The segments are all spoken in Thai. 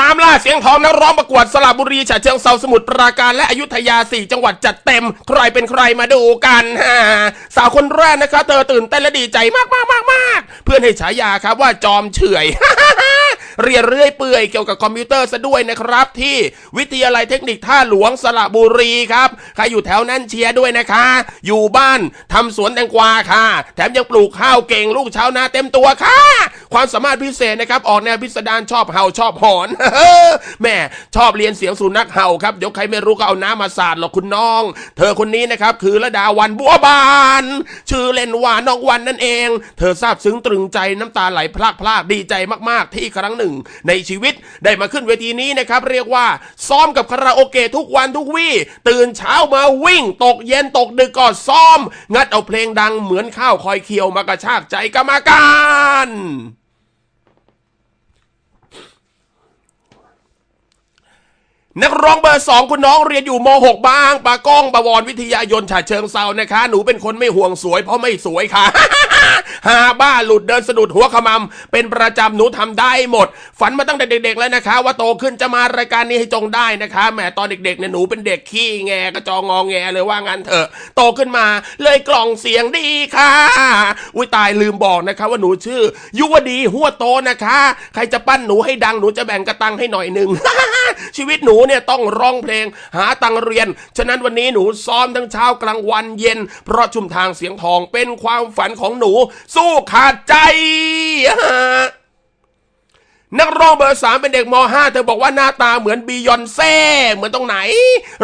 ตามล่าเสียงทองนักร้องประกวดสระบุรีฉะเชิงเซาสมุทรปราการและอยุธยาสี่จังหวัดจัดเต็ม ใครเป็นใครมาดูกันฮะสาวคนแรกนะคะ เธอตื่นเต้นและดีใจมากมากมากมากเพื่อนให้ฉายาครับว่าจอมเฉอย เรียนเรื่อยเปื่อยเกี่ยวกับคอมพิวเตอร์ซะด้วยนะครับ ที่วิทยาลัยเทคนิคท่าหลวงสระบุรีครับใครอยู่แถวนั้นเชียร์ด้วยนะคะ อยู่บ้านทำสวนแตงกวาค่ะ แถมยังปลูกข้าวเก่งลูกชาวนาเต็มตัวค่ะ ความสามารถพิเศษนะครับ ออกแนวพิสดารชอบเห่าชอบหอนแม่ชอบเรียนเสียงสุนัขเห่าครับเดี๋ยวใครไม่รู้ก็เอาน้ำมาสาดหรอกคุณน้อง เธอคนนี้นะครับคือระดาวันบัวบาน ชื่อเล่นว่าน้องวันนั่นเอง เธอซาบซึ้งตรึงใจน้ำตาไหลพลากพลากดีใจมากๆ ที่ครั้งหนึ่งในชีวิตได้มาขึ้นเวทีนี้นะครับเรียกว่าซ้อมกับคาราโอเกะทุกวันทุกวี่ตื่นเช้ามาวิ่ง ตกเย็นตกดึกก็ซ้อม งัดเอาเพลงดังเหมือนข้าวคอยเคียวมากระชากใจกรรมการนักร้องเบอร์สองคุณน้องเรียนอยู่ม .6 บ้างปากล้องประวรวิทยายนฉาเชิงเซานะคะ หนูเป็นคนไม่ห่วงสวยเพราะไม่สวยค่ะ หาบ้าหลุดเดินสะดุดหัวขมำเป็นประจำหนูทำได้หมด ฝันมาตั้งแต่เด็กๆแล้วนะคะ ว่าโตขึ้นจะมารายการนี้ให้จงได้นะคะแหมตอนเด็กๆเนี่ยหนูเป็นเด็กขี้แงกระจองงองแงเลยว่างั้นเถอะโตขึ้นมาเลยกล่องเสียงดีค่ะอุ้ยตายลืมบอกนะคะว่าหนูชื่อ ยุวดีหัวโตนะคะ ใครจะปั้นหนูให้ดังหนูจะแบ่งกระตังให้หน่อยหนึ่ง ชีวิตหนูเนี่ยต้องร้องเพลงหาตังเรียน ฉะนั้นวันนี้หนูซ้อมทั้งเช้ากลางวันเย็น เพราะชุมทางเสียงทองเป็นความฝันของหนู สู้ขาดใจ นักร้องเบอร์สามเป็นเด็กม .5 เธอบอกว่าหน้าตาเหมือนบียอนเซ่เหมือนตรงไหน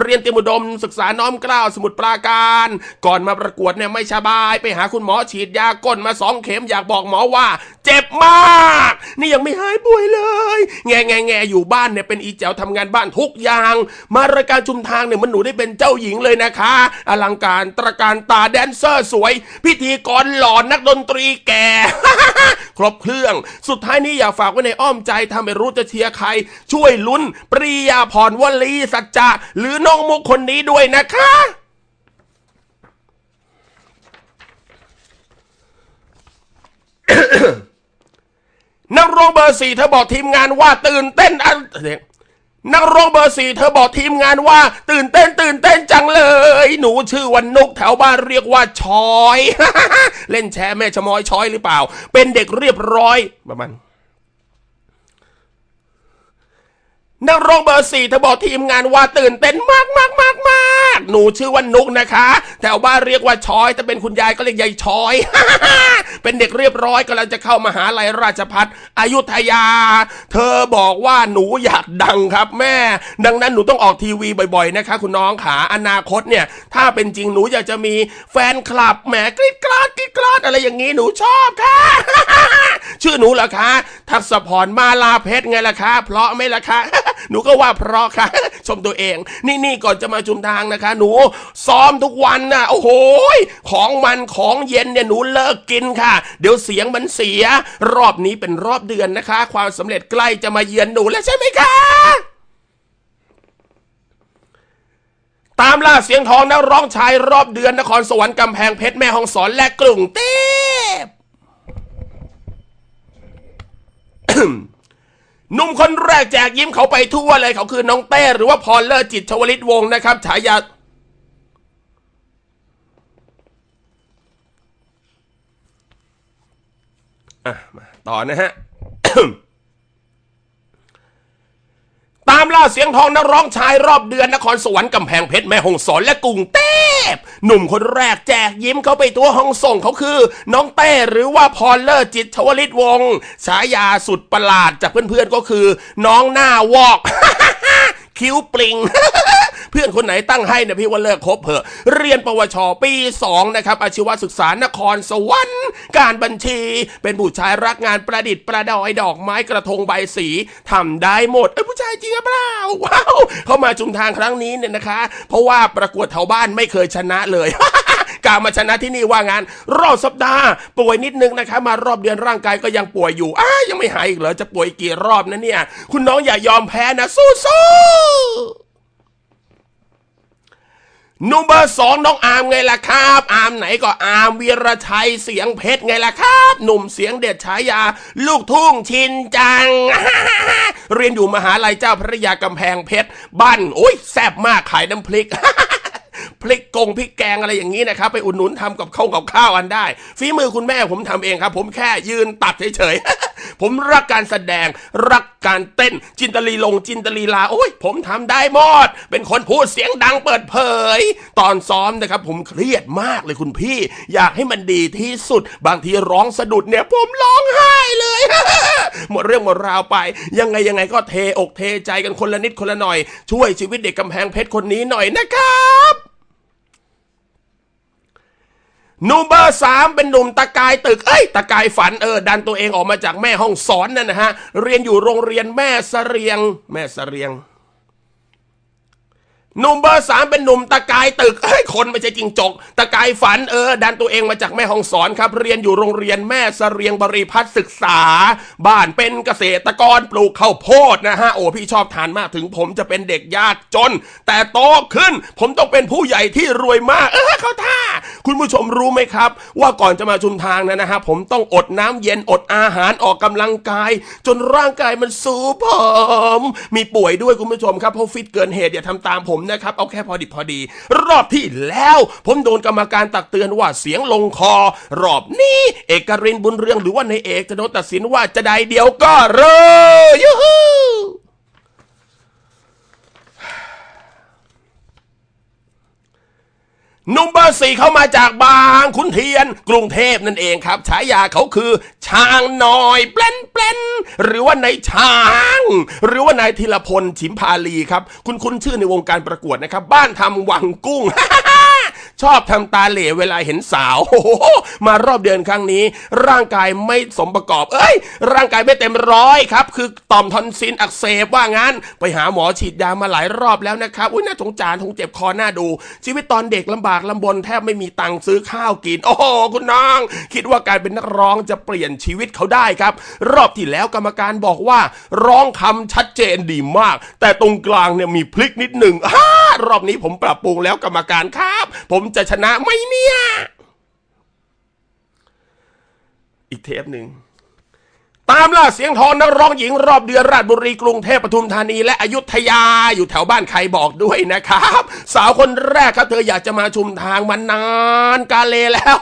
เรียนเตรียมอุดมศึกษาน้อมเกล้าวสมุดปราการ ก่อนมาประกวดเนี่ยไม่สบาย ไปหาคุณหมอฉีดยาก้นมาสองเข็มอยากบอกหมอว่า เจ็บมาก นี่ยังไม่หายป่วยเลย แงแงแงอยู่บ้านเนี่ยเป็นอีแจ๋วทำงานบ้านทุกอย่าง มารายการชุมทางเนี่ยมันหนูได้เป็นเจ้าหญิงเลยนะคะ อลังการตระการตาแดนเซอร์สวย พิธีกรหล่อนนักดนตรีแก่ ครบเครื่อง สุดท้ายนี้อยากฝากไว้ในอ้อมใจถ้าไม่รู้จะเชียร์ใคร ช่วยลุ้น ปริยาพรวลีสัจจะ หรือน้องมุกคนนี้ด้วยนะคะนักร้องเบอร์สี่เธอบอกทีมงานว่าตื่นเต้นอันเด็กนักร้องเบอร์สี่เธอบอกทีมงานว่า ตื่นเต้นตื่นเต้นจังเลย หนูชื่อวันนุกแถวบ้านเรียกว่าชอย เล่นแชร์แม่ชมอยชอยหรือเปล่า เป็นเด็กเรียบร้อยประมาณ นักร้องเบอร์สี่เธอบอกทีมงานว่าตื่นเต้นมากมากมากมากหนูชื่อว่านุกนะคะแถวบ้านเรียกว่าชอยแต่เป็นคุณยายก็เรียกยายชอย เป็นเด็กเรียบร้อยกำลังจะเข้ามาหาลัยราชพัฒอายุธยา เธอบอกว่าหนูอยากดังครับแม่ ดังนั้นหนูต้องออกทีวีบ่อยๆนะคะ คุณน้องขาอนาคตเนี่ย ถ้าเป็นจริงหนูอยากจะมีแฟนคลับแหมกรีดกราดกรีดกราดอะไรอย่างนี้หนูชอบค่ะชื่อหนูเหรอคะ ทักษพรมาลาเพชรไงล่ะคะ เพราะไหม่ล่ะคะ หนูก็ว่าเพราะค่ะ ชมตัวเอง นี่นี่ก่อนจะมาจุมทางนะคะ หนูซ้อมทุกวันน่ะ โอ้โหของมันของเย็นเนี่ยหนูเลิกกินค่ะ เดี๋ยวเสียงมันเสีย รอบนี้เป็นรอบเดือนนะคะ ความสำเร็จใกล้จะมาเยือนหนูแล้วใช่ไหมคะตามล่าเสียงทองนักร้องชายรอบเดือนนครสวรรค์กำแพงเพชรแม่ฮองสอนและกรุงเทพ หนุ่มคนแรกแจกยิ้มเขาไปทั่วเลยเขาคือน้องเต้หรือว่าพรเลอร์จิตชวลิตวงศ์นะครับฉายาอะมาต่อนะฮะามล่าเสียงทองนักร้องชายรอบเดือนนครสวรรค์กำแพงเพชรแม่ฮงสอนและกรุงเทพหนุ่มคนแรกแจกยิ้มเขาไปตัวห้องส่งเขาคือ น้องเต้หรือว่าพรเลอร์จิตชวลิตวงศ์ฉายาสุดประหลาดจากเพื่อนๆก็คือ น้องหน้าวอก คิ้วปริง เพื่อนคนไหนตั้งให้เนี่ยพี่ว่าเลิกคบเถอะเรียนปวชปี2นะครับอาชีวศึกษานครสวรรค์ การบัญชี เป็นผู้ชายรักงานประดิษฐ์ประดอยดอกไม้กระทงใบสีทำได้หมดเอ้ยผู้ชายจริงหรือเปล่าว้าวเข้ามาชุมทางครั้งนี้เนี่ยนะคะ เพราะว่าประกวดแถวบ้านไม่เคยชนะเลยกามาชนะที่นี่ว่างานรอบสัปดาห์ป่วยนิดนึงนะคะมารอบเดือนร่างกายก็ยังป่วยอยู่อ้ายังไม่หายอีกเหรอจะป่วยกี่รอบนะเนี่ย คุณน้องอย่ายอมแพ้นะสู้สู้ห นุ่มเบอร์สองน้องอาร์มไงล่ะครับ อาร์มไหนก็อาร์มวีรชัยเสียงเพชรไงล่ะครับ หนุ่มเสียงเด็ดฉายา ลูกทุ่งชินจัง เรียนอยู่มหาลัยเจ้าพระยากำแพงเพชรบ้านโอ้ยแซ่บมากขายน้ำพริก พริกกงพริกแกงอะไรอย่างนี้นะครับ ไปอุดหนุนทำกับข้าวกับข้าวอันได้ ฝีมือคุณแม่ผมทำเองครับ ผมแค่ยืนตัดเฉยๆ ผมรักการแสดง รักการเต้น จินตลีลงจินตลีลา โอ้ย ผมทำได้หมด เป็นคนพูดเสียงดังเปิดเผย ตอนซ้อมนะครับ ผมเครียดมากเลยคุณพี่ อยากให้มันดีที่สุด บางทีร้องสะดุดเนี่ย ผมร้องไห้เลย หมดเรื่องหมดราวไป ยังไงยังไงก็เทอกเทใจกันคนละนิดคนละหน่อย ช่วยชีวิตเด็กกำแพงเพชรคนนี้หน่อยนะครับ ห นูมเบอร์สามเป็นหนุ่มตะกายตึก เอ้ย ตะกายฝันเออ ดันตัวเองออกมาจากแม่ห้องสอนนั่นนะฮะ เรียนอยู่โรงเรียนแม่เสเรียง แม่เสเรียง หนุ่มเบอร์สามเป็นหนุ่มตะกายตึกเอ้ยคนไม่ใช่จริงจก ตะกายฝันเออ ดันตัวเองมาจากแม่ห้องสอนครับ เรียนอยู่โรงเรียนแม่เสรียงบริพัตรศึกษา บ้านเป็นเกษตรกรปลูกข้าวโพดนะฮะ โอ้พี่ชอบทานมากถึงผมจะเป็นเด็กยากจน แต่โตขึ้น ผมต้องเป็นผู้ใหญ่ที่รวยมาก เออเขาท่า คุณผู้ชมรู้ไหมครับ ว่าก่อนจะมาชุมทางนะนะฮะผมต้องอดน้ำเย็นอดอาหารออกกำลังกาย จนร่างกายมันสูบผอมมีป่วยด้วยคุณผู้ชมครับเพราะฟิตเกินเหตุอย่าทำตามผมนะครับเอาแค่พอดิบพอดี รอบที่แล้ว ผมโดนกรรมการตักเตือนว่าเสียงลงคอ รอบนี้ เอกรินบุญเรืองหรือว่าในเอกจะโดนตัดสินว่าจะใดเดียวก็เรอยูฮู นุ่มเบอร์สี่เขามาจากบางขุนเทียน กรุงเทพนั่นเองครับฉายาเขาคือ ช้างน้อยเปลนเปลนหรือว่านายช้าง หรือว่านายธีรพลชิมพาลีครับ คุณคุ้นชื่อในวงการประกวดนะครับ บ้านทำวังกุ้ง ชอบทำตาเหล่เวลาเห็นสาวโอ้โหมารอบเดือนครั้งนี้ ร่างกายไม่สมประกอบ เอ้ย ร่างกายไม่เต็มร้อยครับ คือต่อมทอนซิลอักเสบว่างั้น ไปหาหมอฉีดยามาหลายรอบแล้วนะครับ อุ้ยน่าสงสารคงเจ็บคอหน้าดู ชีวิตตอนเด็กลำบากลำบนแทบไม่มีตังค์ซื้อข้าวกิน โอ้โหคุณน้อง คิดว่าการเป็นนักร้องจะเปลี่ยนชีวิตเขาได้ครับ รอบที่แล้วกรรมการบอกว่า ร้องคำชัดเจนดีมาก แต่ตรงกลางเนี่ยมีพลิกนิดหนึ่งอ้ารอบนี้ผมปรับปรุงแล้วกรรมการครับผมจะชนะไหมเนี่ย อีกเทปหนึ่ง ตามล่าเสียงทองนักร้องหญิงรอบเดือนราชบุรีกรุงเทพปทุมธานีและอยุธยาอยู่แถวบ้านใครบอกด้วยนะครับ สาวคนแรกครับเธออยากจะมาชุมทางมานานกาเลแล้ว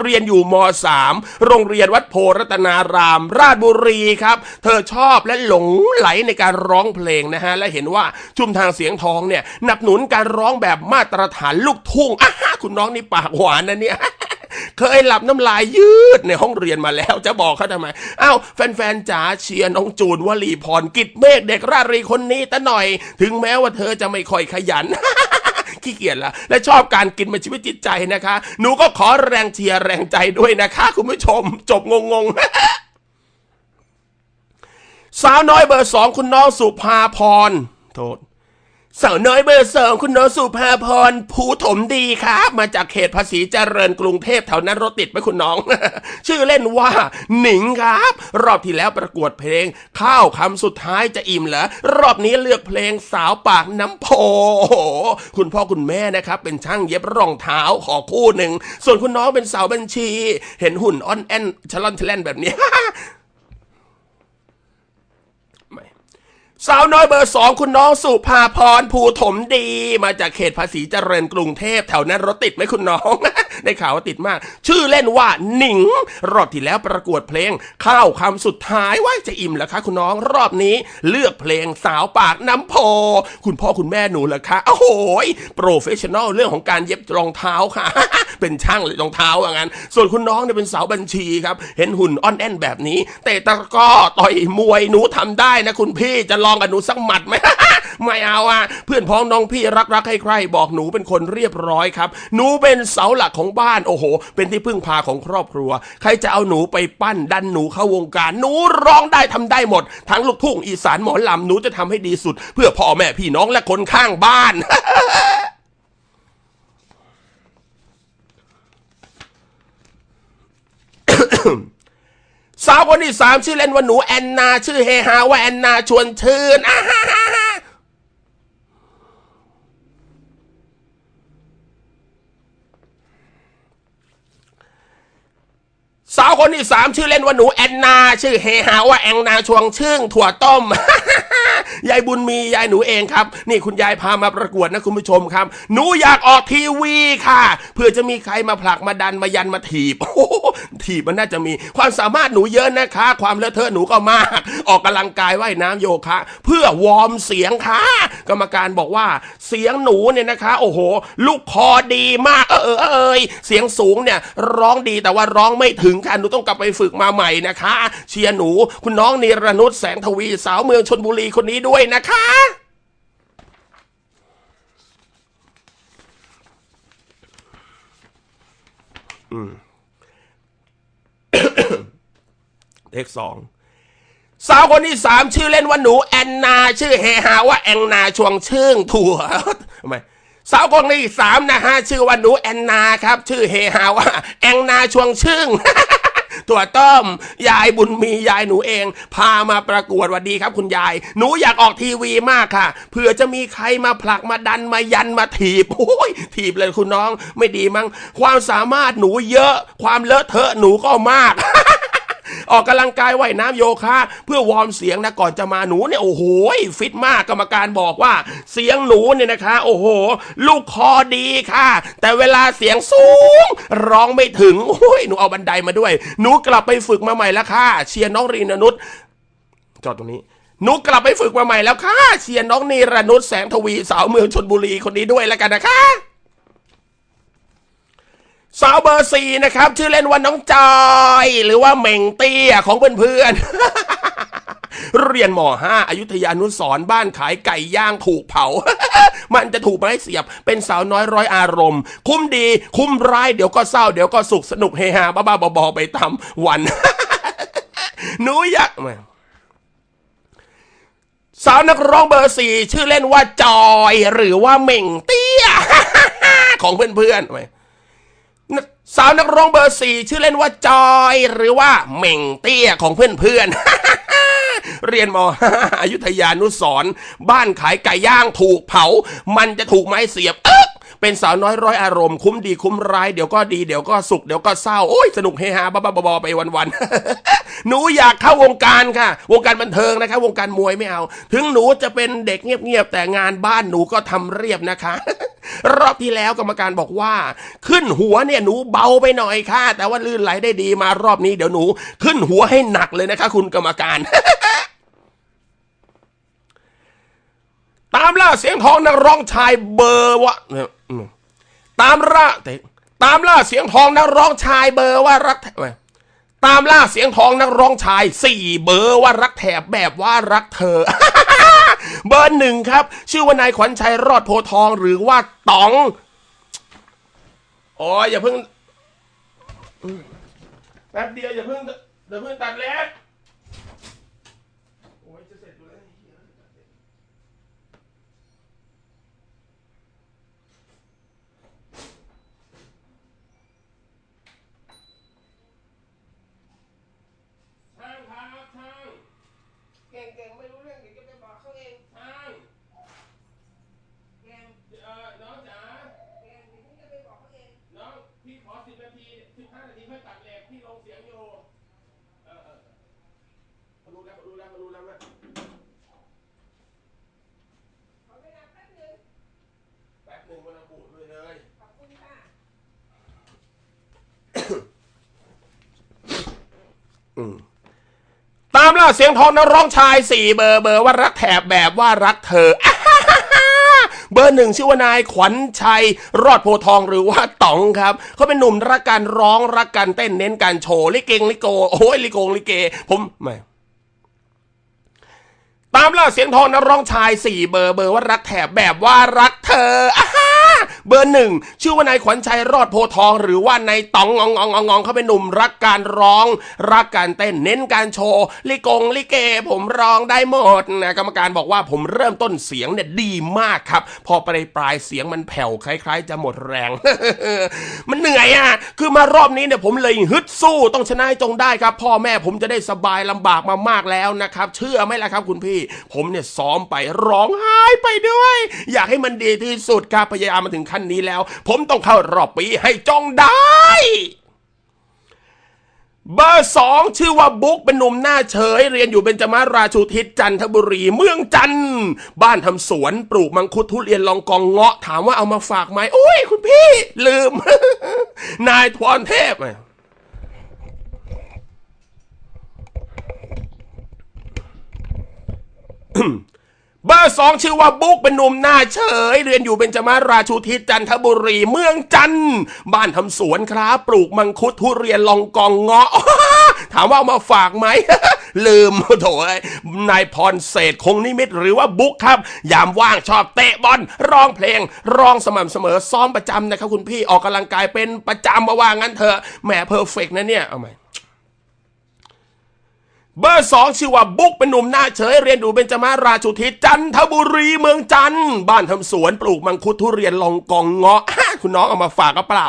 เรียนอยู่ม .3 โรงเรียนวัดโพรัตนาราม ราชบุรีครับ เธอชอบและหลงไหลในการร้องเพลงนะฮะและเห็นว่าชุมทางเสียงทองเนี่ยนับหนุนการร้องแบบมาตรฐานลูกทุ่งอคุณน้องนี่ปากหวานนะเนี่ย เคยหลับน้ำลายยืดในห้องเรียนมาแล้วจะบอกเขาทำไมอ้าวแฟนๆจ๋าเชียร์น้องจูนวลีพรกิจเมฆเด็กราชรีคนนี้ตะหน่อย ถึงแม้ว่าเธอจะไม่ค่อยขยันขี้เกียจละและชอบการกินเป็นชีวิตจิตใจนะคะ หนูก็ขอแรงเชียร์แรงใจด้วยนะคะ คุณผู้ชม จบงงๆสาวน้อยเบอร์สองคุณน้องสุภาพรโทษ สาวน้อยเบอร์สองคุณน้องสุภาพรภูถมดีครับ มาจากเขตภาษีเจริญกรุงเทพแถวนั้นรถติดไหมคุณน้อง ชื่อเล่นว่า หนิงครับ รอบที่แล้วประกวดเพลง ข้าวคำสุดท้ายจะอิ่มเหรอรอบนี้เลือกเพลงสาวปากน้ำโพโอคุณพ่อคุณแม่นะครับ เป็นช่างเย็บรองเท้าขอคู่หนึ่ง ส่วนคุณน้องเป็นสาวบัญชี เห็นหุ่นอ่อนแอนชลอนชะแลนแบบนี้ สาวน้อยเบอร์สองคุณน้องสุภาพรภูถมดี มาจากเขตภาษีเจริญกรุงเทพแถวนั้นรถติดไหมคุณน้อง ได้ข่าวว่าติดมาก ชื่อเล่นว่าหนิง รอบที่แล้วประกวดเพลง ข้าวคำสุดท้ายว่าจะอิ่มเหรอคะคุณน้องรอบนี้เลือกเพลงสาวปากน้ำโพ คุณพ่อคุณแม่หนูเหรอคะโอ้โหโปรเฟชชั่นอลเรื่องของการเย็บรองเท้าค่ะ เป็นช่างเลยรองเท้าว่างั้น ส่วนคุณน้องเนี่ยเป็นสาวบัญชีครับ เห็นหุ่นอ่อนแอนแบบนี้ เตะตะก้อต่อยมวยหนูทำได้นะคุณพี่จะลองกับหนูสักหมัดไหมไม่เอาอะเพื่อนพ้องน้องพี่รักรักใครๆบอกหนูเป็นคนเรียบร้อยครับ หนูเป็นเสาหลักของของบ้านโอ้โห เป็นที่พึ่งพาของครอบครัว ใครจะเอาหนูไปปั้นดันหนูเข้าวงการหนูร้องได้ทำได้หมด ทั้งลูกทุ่งอีสานหมอลำหนูจะทำให้ดีสุด เพื่อพ่อแม่พี่น้องและคนข้างบ้านสาวคนที่สามชื่อเล่นว่าหนูแอนนา ชื่อเฮฮาว่าแอนนาชวนเชื่นอ่า สาวคนที่สามชื่อเล่นว่าหนูแอนนา ชื่อเฮฮาว่าแองนาชวงชื่งถั่วต้ม ยายบุญมียายหนูเองครับ นี่คุณยายพามาประกวดนะคุณผู้ชมครับ หนูอยากออกทีวีค่ะ เพื่อจะมีใครมาผลักมาดันมายันมาถีบโอ้โหถีบมันน่าจะมี ความสามารถหนูเยอะนะคะ ความเลอะเทอะหนูก็มาก ออกกำลังกายว่ายน้ำโยคะ เพื่อวอร์มเสียงค่ะ กรรมการบอกว่าเสียงหนูเนี่ยนะคะ โอ้โห ลูกคอดีมาก เออเออเอยเสียงสูงเนี่ย ร้องดีแต่ว่าร้องไม่ถึงค่ะหนูต้องกลับไปฝึกมาใหม่นะคะ เชียร์หนูคุณน้องนิรนุชแสงทวีสาวเมืองชนบุรีคนนี้ด้วยวยนะคะเลขสองสาวคนที่สามชื่อเล่นว่าหนูแอนนาชื่อเฮฮาว่าแองนาชวงชื่งถั่วทำไมสาวคนที่สามนะฮะชื่อว่าหนูแอนนาครับ ชื่อเฮฮาว่าแองนาชวงชื่ง ถั่วต้ม ยายบุญมียายหนูเอง พามาประกวดวัดดีครับ คุณยาย หนูอยากออกทีวีมากค่ะเผื่อจะมีใครมาผลักมาดันมายันมาถีบโอ้ยถีบเลยคุณน้องไม่ดีมั้งความสามารถหนูเยอะ ความเลอะเทอะหนูก็มาก ออกกำลังกายว่ายน้ำโยคะ เพื่อวอร์มเสียงนะก่อนจะมาหนูเนี่ยโอ้โหฟิตมากกรรมการบอกว่า เสียงหนูเนี่ยนะคะ โอ้โห ลูกคอดีค่ะ แต่เวลาเสียงสูง ร้องไม่ถึงโอ้ยหนูเอาบันไดมาด้วย หนูกลับไปฝึกมาใหม่แล้วค่ะ เชียร์น้องรีนนุชจอดตรงนี้หนูกลับไปฝึกมาใหม่แล้วค่ะเชียร์น้องนีรนุชแสงทวีสาวเมืองชนบุรีคนนี้ด้วยแล้วกันนะคะ สาวเบอร์สี่นะครับ ชื่อเล่นว่าน้องจอย หรือว่าเหม่งเตี้ยของเพื่อนๆ เรียนม .5 อายุธยานุสรบ้านขายไก่ย่างถูกเผา มันจะถูกไม้เสียบ เป็นสาวน้อยร้อยอารมณ์ คุ้มดี คุ้มร้าย เดี๋ยวก็เศร้า เดี๋ยวก็สุขสนุกเฮฮาบ้าๆบอๆไปตามวัน หนูอยากสาวนักร้องเบอร์สี่ชื่อเล่นว่าจอย หรือว่าเหม่งเตี้ย ของเพื่อนๆไว้ สาวนักร้องเบอร์สี่ชื่อเล่นว่าจอย หรือว่าเหม่งเตี้ยของเพื่อนๆ เรียนม .5 อยุธยานุสรบ้านขายไก่ย่างถูกเผา มันจะถูกไม้เสียบ เอ๊ะเป็นสาวน้อยร้อยอารมณ์คุ้มดีคุ้มร้ายเดี๋ยวก็ดีเดี๋ยวก็สุขเดี๋ยวก็เศร้าโอ้ยสนุกเฮฮาบ้าบอไปวันๆ หนูอยากเข้าวงการค่ะ วงการบันเทิงนะคะ วงการมวยไม่เอา ถึงหนูจะเป็นเด็กเงียบๆแต่งานบ้านหนูก็ทำเรียบนะคะ รอบที่แล้วกรรมการบอกว่า ขึ้นหัวเนี่ยหนูเบาไปหน่อยค่ะ แต่ว่าลื่นไหลได้ดีมารอบนี้เดี๋ยวหนู ขึ้นหัวให้หนักเลยนะคะ คุณกรรมการตามล่าเสียงทองนักร้องชายเบอร์วะเนี่ยตามล่าตตามล่าเสียงทองนักร้องชายเบอร์ว่ารักแถบตามล่าเสียงทองนักร้องชายสี่เบอร์ว่ารักแถบแบบว่ารักเธอ เบอร์หนึ่งครับ ชื่อว่านายขวัญชัยรอดโพทองหรือว่าต๋องอ๋อย่าเพิ่งแป๊บเดียวอย่าเพิ่งอย่าเพิ่งตัดเล็บโอ้ยจะเสร็จอยู่แล้วไอ้เหี้ย ช่างครับช่างเก่งๆไม่รู้เรื่องเดี๋ยวจะไปบอกเขาเองช่างเก่งเอ่อน้องจ๋าเก่งเดี๋ยวพี่จะไปบอกเขาเองน้องพี่ขอสิบนาทีสิบห้านาทีเพื่อตัดเหล็กพี่ลงเสียงอยู่เออเออเขารู้แล้วเขารู้แล้วเขารู้แล้วนะขอเวลาแป๊บนึงแป๊บนึงมันระบุด้วยเลยขอบคุณค่ะ อืม ตามล่า เสียงทองนักร้องชายสี่เบอร์เบอร์ว่ารักแถบแบบว่ารักเธอเบอร์หนึ่งชื่อว่านายขวัญชัย รอดโพทองหรือว่าต๋องครับเขาเป็นหนุ่มรักการร้องรักการเต้นเน้นการโชว์ลิเกงลิโกโอ้ยลิโกงลิเก ผมไม่ตามล่าเสียงทองนักร้องชายสี่เบอร์เบอร์ว่ารักแถบแบบว่ารักเธอ เบอร์หนึ่งชื่อว่านายขวัญชัยรอดโพทองหรือว่านายต๋องงองงองงององเขาเป็นหนุ่มรักการร้อง รักการเต้นเน้นการโชว์ลิกงลิเก ผมร้องได้หมดนะกรรมการบอกว่าผมเริ่มต้นเสียงเนี่ยดีมากครับ พอปลายปลายเสียงมันแผ่วคล้าย ๆ จะหมดแรง มันเหนื่อยอะคือมารอบนี้เนี่ยผมเลยฮึดสู้ต้องชนะให้จงได้ครับ พ่อแม่ผมจะได้สบายลำบากมามากแล้วนะครับ เชื่อไหมล่ะครับคุณพี่ ผมเนี่ยซ้อมไปร้องไห้ไปด้วย อยากให้มันดีที่สุดครับพยายามมาถึงขั้นนี้แล้ว ผมต้องเข้ารอบปีให้จองได้ เบอร์สองชื่อว่าบุ๊กเป็นหนุ่มหน้าเฉย เรียนอยู่เบญจมาราชูทิศจันทบุรี เมืองจันทร์บ้านทำสวนปลูกมังคุดทุเรียนลองกองเงาะถามว่าเอามาฝากไหมโอ้ยคุณพี่ ลืม นายทวรเทพ เบอร์สองชื่อว่าบุ๊กเป็นหนุ่มหน้าเฉย เรียนอยู่เบญจมาราชูทิศจันทบุรีเมืองจันทร์บ้านทำสวนครับปลูกมังคุดทุเรียนลองกองเงาะถามว่าเอามาฝากไหม ลืมโถเอ้ยนายพรเศษคงนิมิตหรือว่าบุ๊กครับ ยามว่างชอบเตะบอลร้องเพลง ร้องสม่ำเสมอซ้อมประจำนะครับคุณพี่ออกกำลังกายเป็นประจำมาว่างั้นเถอะแหมเพอร์เฟกนะเนี่ยเอาใหม เบอร์สองชื่อว่าบุ๊กเป็นหนุ่มหน้าเฉยเรียนอยู่เบญจมาราชูทิศจันทบุรีเมืองจันทร์บ้านทำสวนปลูกมังคุดทุเรียนลองกองเงาะคุณน้องเอามาฝากก็เปล่า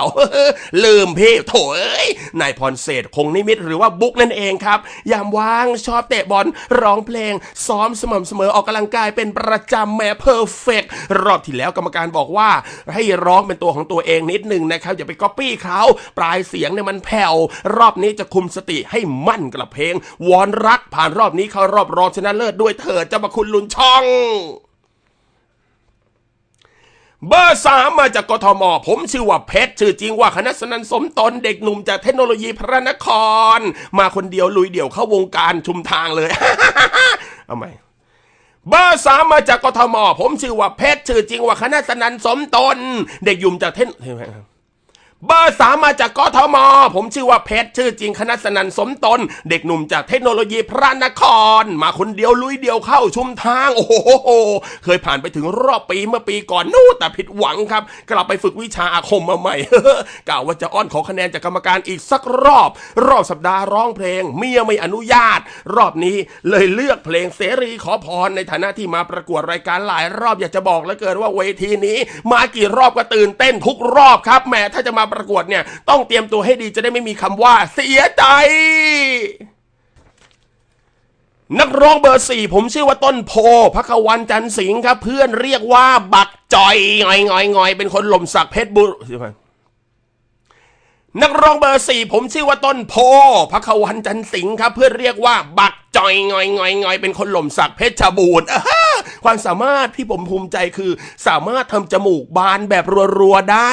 ลืมพี่โถยนายพรเศษคงนิมิตหรือว่าบุ๊กนั่นเองครับ ยามว่างชอบเตะบอลร้องเพลง ซ้อมสม่ำเสมอออกกำลังกายเป็นประจำแม่เพอร์เฟกรอบที่แล้วกรรมการบอกว่า ให้ร้องเป็นตัวของตัวเองนิดหนึ่งนะครับอย่าไปก๊อปปี้เขาปลายเสียงเนี่ยมันแผ่วรอบนี้จะคุมสติให้มั่นกับเพลงวอนรักผ่านรอบนี้เข้ารอบรองชนะเลิศด้วยเถิดเจ้าพระคุณลุนช่อง เบอร์สามมาจากกทม ผมชื่อว่าเพชรชื่อจริงว่าคณะสนันสมตนเด็กหนุ่มจากเทคโนโลยีพระนคร มาคนเดียวลุยเดี่ยวเข้าวงการชุมทางเลยเอาไหมเบอร์สามมาจากกทม ผมชื่อว่าเพชรชื่อจริงว่าคณะสนันสมตน เด็กหยุ่มจากเทค เบอร์สามมาจากกทม ผมชื่อว่าเพชรชื่อจริงคณะสนันสมตน เด็กหนุ่มจากเทคโนโลยีพระนคร มาคนเดียวลุยเดียวเข้าชุมทาง โอ้โหเคยผ่านไปถึงรอบปีเมื่อปีก่อนนู่นแต่ผิดหวังครับ กลับไปฝึกวิชาอาคมมาใหม่กล่าวว่าจะอ้อนขอคะแนนจากกรรมการอีกสักรอบ รอบสัปดาห์ร้องเพลง เมียไม่อนุญาต รอบนี้เลยเลือกเพลงเสรีขอพรในฐานะที่มาประกวดรายการหลายรอบอยากจะบอกเหลือเกินว่าเวทีนี้ มากี่รอบก็ตื่นเต้นทุกรอบครับแหมถ้าจะมาประกวดเนี่ย ต้องเตรียมตัวให้ดีจะได้ไม่มีคำว่า เสียใจ นักร้องเบอร์สี่ผมชื่อว่าต้นโพพักวันจันสิงห์ครับ เพื่อนเรียกว่าบักจอยงอยงอยงอยเป็นคนหล่มสักเพชรบุรีนักร้องเบอร์สี่ผมชื่อว่าต้นโพพักวันจันสิงห์ครับ เพื่อนเรียกว่า บักจอยงอยงอยงอยเป็นคนหล่มสักเพชรบูรณ์ ความสามารถที่ผมภูมิใจคือ สามารถทำจมูกบานแบบรัวๆได้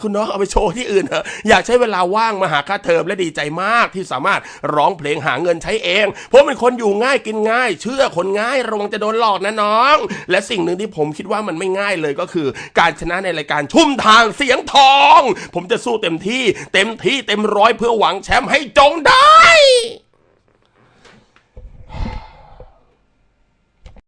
คุณน้องเอาไปโชว์ที่อื่นเถอะอยากใช้เวลาว่างมาหาค่าเทอมและดีใจมากที่สามารถร้องเพลงหาเงินใช้เองเพราะเป็นคนอยู่ง่ายกินง่าย เชื่อคนง่ายระวังจะโดนหลอกนะน้อง และสิ่งหนึ่งที่ผมคิดว่ามันไม่ง่ายเลยก็คือ การชนะในรายการชุ่มทางเสียงทอง ผมจะสู้เต็มที่ เต็มที่เต็มร้อยเพื่อหวังแชมป์ให้จงได้